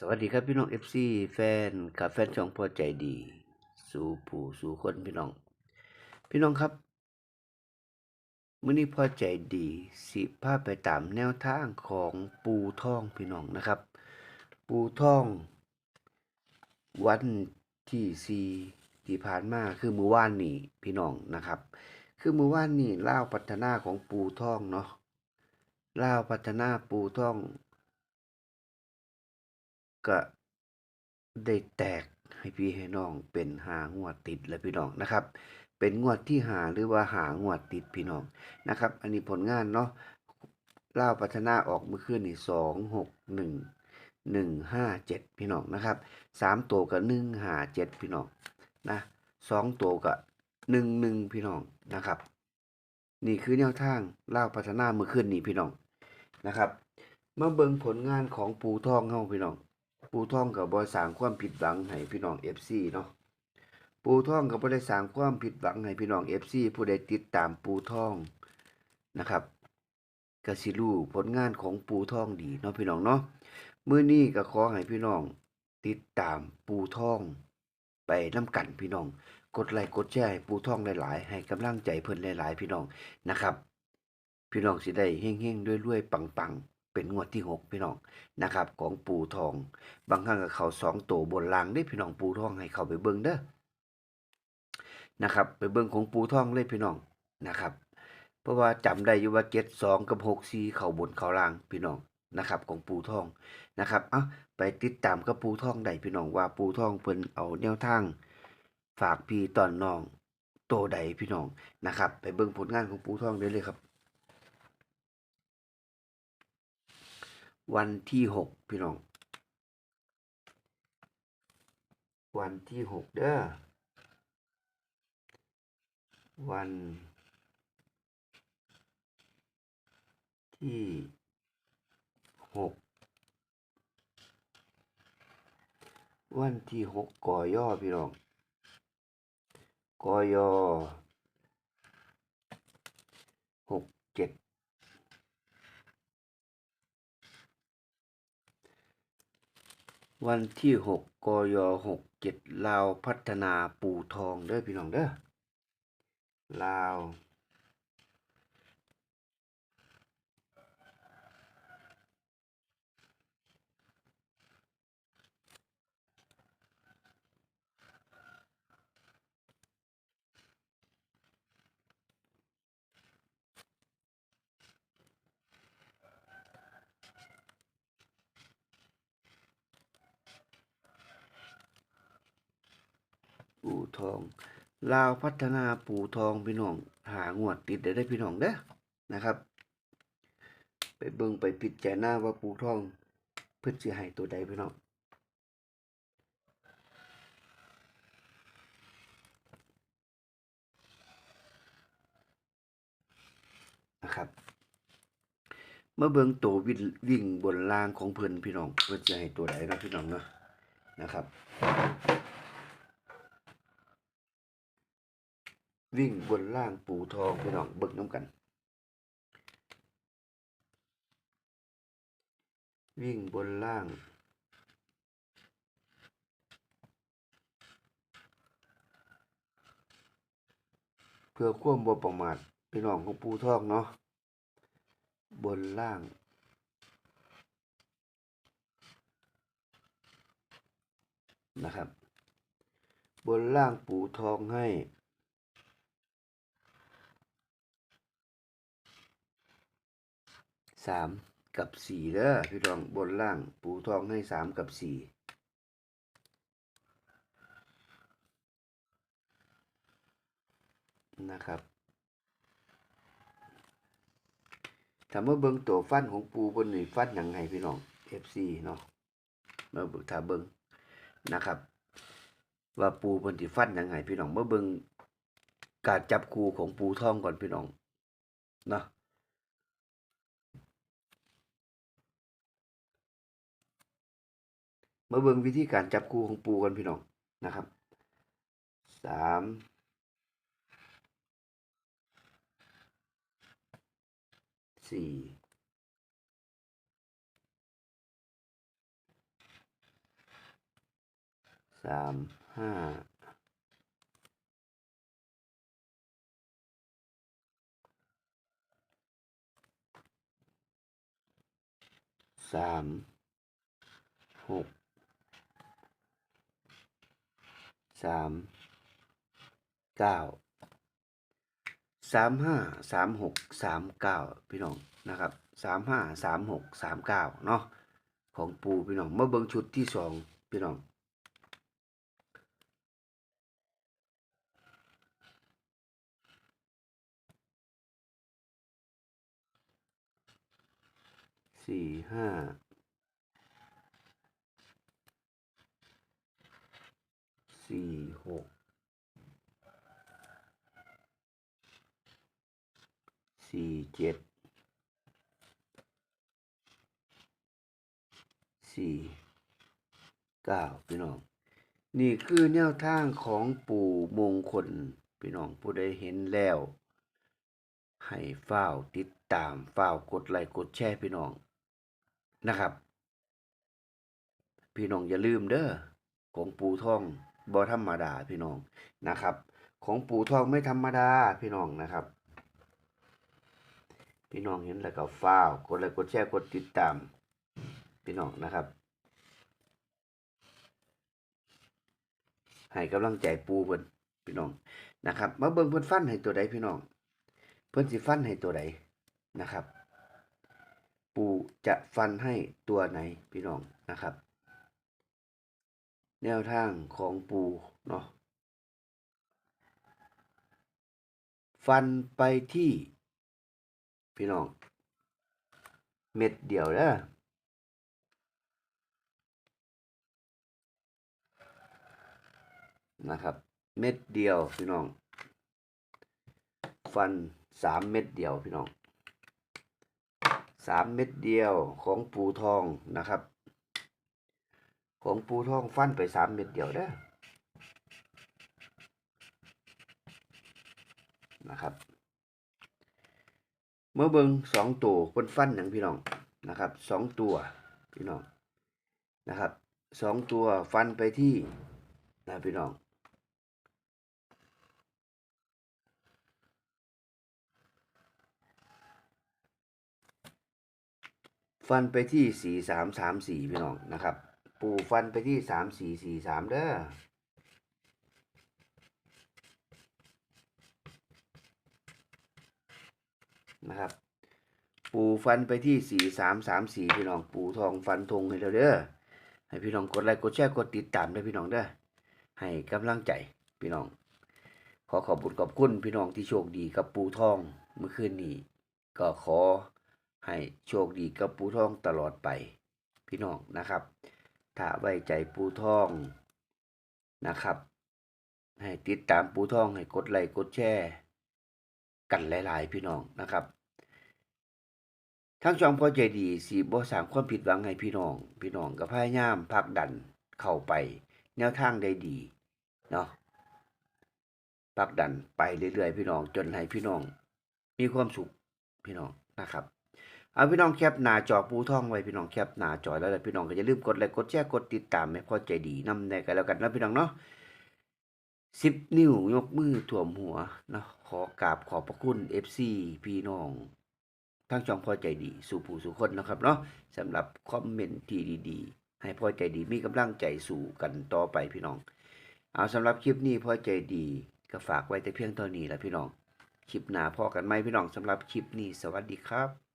สวัสดีครับพี่น้อง FC แฟนกับแฟนช่องพอใจดี สู่ผู้สู่คนพี่น้อง พี่น้องครับมื้อนี้พอใจดี สิพาพไปตามแนวทางของปูท่องพี่น้องนะครับ ปูท่อง วันที่สี่ที่ผ่านมาคือมือวานนี้พี่น้องนะครับ คือมือวานนี้ล่าพัฒนาของปูท่องเนาะเล่าพัฒนาปูท่อง ก็ได้แตกให้พี่ให้น้องเป็นหางวดติดแล้วพี่น้องนะครับ เป็นงวดที่หาหรือว่าหางวดติดพี่น้องนะครับ อันนี้ผลงานเนาะเล่าพัฒนาออกเมื่อคืนนี่สองหกหนึ่งหนึ่งห้าเจ็ดพี่น้องนะครับสามตัวกับหนึ่งห้าเจ็ดพี่น้องนะสองตัวกับหนึ่งหนึ่งพี่น้องนะครับ นี่คือแนวทางเล่าพัฒนาเมื่อคืนนี้พี่น้องนะครับมาเบิ่งผลงานของปูทองเฮาพี่น้อง ปูท่องก็บ่สร้างความผิดหวังให้พี่น้อง FC เนาะปูท่องก็บ่ได้สางความผิดหวังให้พี่น้อง FC ผู้ใดติดตามปูท่องนะครับกสิรู้ผลงานของปูท่องดีเนาะพี่น้องเนาะเมื้อนี้ก็ขอให้พี่น้อง ติดตามปูท่องไปนํกันพี่น้อง กดไลค์กดแชร์ปูท่องหลายๆ ให้กำลังใจเพิ่นหลายๆ พี่น้องนะครับ พี่น้องสิได้เฮงๆรวยๆปังๆ เป็นงวดที่6พี่น้องนะครับ ของปูทอง บางครั้งก็เข้า2ตัวบนล่างได้พี่น้องปูทองให้เขาไปเบิ่งเด้อนะครับ ไปเบิ่งของปูทองเลยพี่น้องนะครับ เพราะว่าจำได้อยู่ว่า72กับ64เขาบนเขาล่างพี่น้องนะครับ ของปูทองนะครับอ้าไปติดตามกับปูทองได้พี่น้องว่าปูทองเพิ่นเอาแนวทาง ฝากพี่ตอนน้องโตใดพี่น้องนะครับ ไปเบิ่งผลงานของปูทองได้เลยครับ วันที่หกพี่น้อง วันที่หกเด้อ วัน ที่หกวันที่หกกอย่อพี่น้องกอยอหกเจ็ด วันที่หกกยหกเจ็ดลาวพัฒนาปูทองเด้อพี่น้องเด้อลาวปู ทองลาวพัฒนาปูทองพี่น้องหางวดติดได้ได้พี่น้องเด้อนะครับ ไปเบิ่งไปพิจารณาว่าปูทองเพิ่นสิให้ตัวใดพี่น้องนะครับเมื่อเบิ่งตัววิ่งวิ่งบนล่างของเพิ่นพี่น้องเพิ่นสิให้ตัวใดนะพี่น้องเนาะนะครับ วิ่งบนล่างปูทองพี่น้องเบิ่งน้ำกัน วิ่งบนล่าง เพื่อความบ่ประมาทพี่น้องของปูทองเนาะบนล่างนะครับ บนล่างปูทองให้ สามกับสี่เด้อพี่น้องบนล่าง ปูทองให้สามกับสี่นะครับถามว่าเบิงตัวฟันของปูบนหนี่ฟันยังไงพี่น้อง FC เนาะมาเบิ่งถ้าเบิ่งนะครับ ว่าปูบนที่ฟันยังไงพี่น้องเมาเบิงการจับคูของปูทองก่อนพี่น้องเนาะ มาเบิ่งวิธีการจับคู่ของปูกันพี่น้องนะครับสามสี่สามห้าสามหก สามเก้าสามห้าสามหกสามเก้าพี่น้องนะครับสามห้าสามหกสามเก้าเนาะของปูพี่น้องมาเบิ่งชุดที่สองพี่น้องสี่ห้า สี่หกสี่เจ็ดสี่เก้าพี่น้อง นี่คือแนวทางของปู่มงคล พี่น้องผู้ใดเห็นแล้ว ให้เฝ้าติดตามเฝ้ากดไลค์กดแชร์พี่น้องนะครับ พี่น้องอย่าลืมเด้อของปูทอง บ่ธรรมดาพี่น้องนะครับ ของปูทองไม่ธรรมดาพี่น้องนะครับ พี่น้องเห็นแล้วก็ฝ้าวกดไลค์กดแชร์กดติดตาม พี่น้องนะครับให้กำลังใจปูเพิ่นพี่น้องนะครับมาเบิ่งเพิ่นฟันให้ตัวใดพี่น้อง เพิ่นสิฟันให้ตัวใดนะครับ ปูจะฟันให้ตัวไหนพี่น้องนะครับ แนวทางของปูเนาะฟันไปที่ พี่น้อง เม็ดเดียวเด้อนะครับ เม็ดเดียวพี่น้อง ฟันสามเม็ดเดียวพี่น้องสามเม็ดเดียวของปูทองนะครับ ของปูทองฟันไปสามเม็ดเดียวเด้อนะครับ เมื่อเบิงสองตัวคนฟันหนังพี่น้องนะครับสองตัวพี่น้องนะครับสองตัวฟันไปที่นะพี่น้องฟันไปที่สี่สามสามสี่พี่น้องนะครับ ปูฟันไปที่สามสี่สี่สามเด้อนะครับ ปูฟันไปที่สี่สามสามสี่พี่น้องปูทองฟันธงให้เราเด้อให้พี่น้องกดไลค์กดแชร์กดติดตามด้วยพี่น้องเด้อให้กำลังใจพี่น้อง ขอขอบคุณขอบคุณพี่น้องที่โชคดีกับปูทองเมื่อคืนนี้ ก็ขอให้โชคดีกับปูทองตลอดไป พี่น้องนะครับ ถ้าไว้ใจปูทองนะครับ ให้ติดตามปูทองให้กดไลค์กดแชร์กันหลาย ๆ พี่น้องนะครับทั้งจองพอใจดีสีบ่สางความผิดหวังให้พี่น้อง พี่น้องก็พยายามผลักดันเข้าไป แนวทางได้ดีเนาะผลักดันไปเรื่อย ๆ พี่น้องจนให้พี่น้อง มีความสุขพี่น้องนะครับ เอาพี่น้องแคปหน้าจอปูท่องไว้พี่น้องแคปหน้าจอแล้วพี่น้องก็อย่าลืมกดไลค์กดแชร์กดติดตามให้พอใจดีนำได้กันแล้วกันนะพี่น้องเนาะสิบนิ้วยกมือถ่วมหัวเนาะขอกราบขอบพระคุณ FC พี่น้องทั้งจองพอใจดีสู่ผู้สู่คนนะครับเนาะสำหรับคอมเมนต์ที่ดีๆ ให้พอใจดีมีกำลังใจสู่กันต่อไปพี่น้อง เอาสำหรับคลิปนี้พอใจดี ก็ฝากไว้แต่เพียงเท่านี้แหละพี่น้อง คลิปหน้าพอกันไหมพี่น้องสำหรับคลิปนี้สวัสดีครับ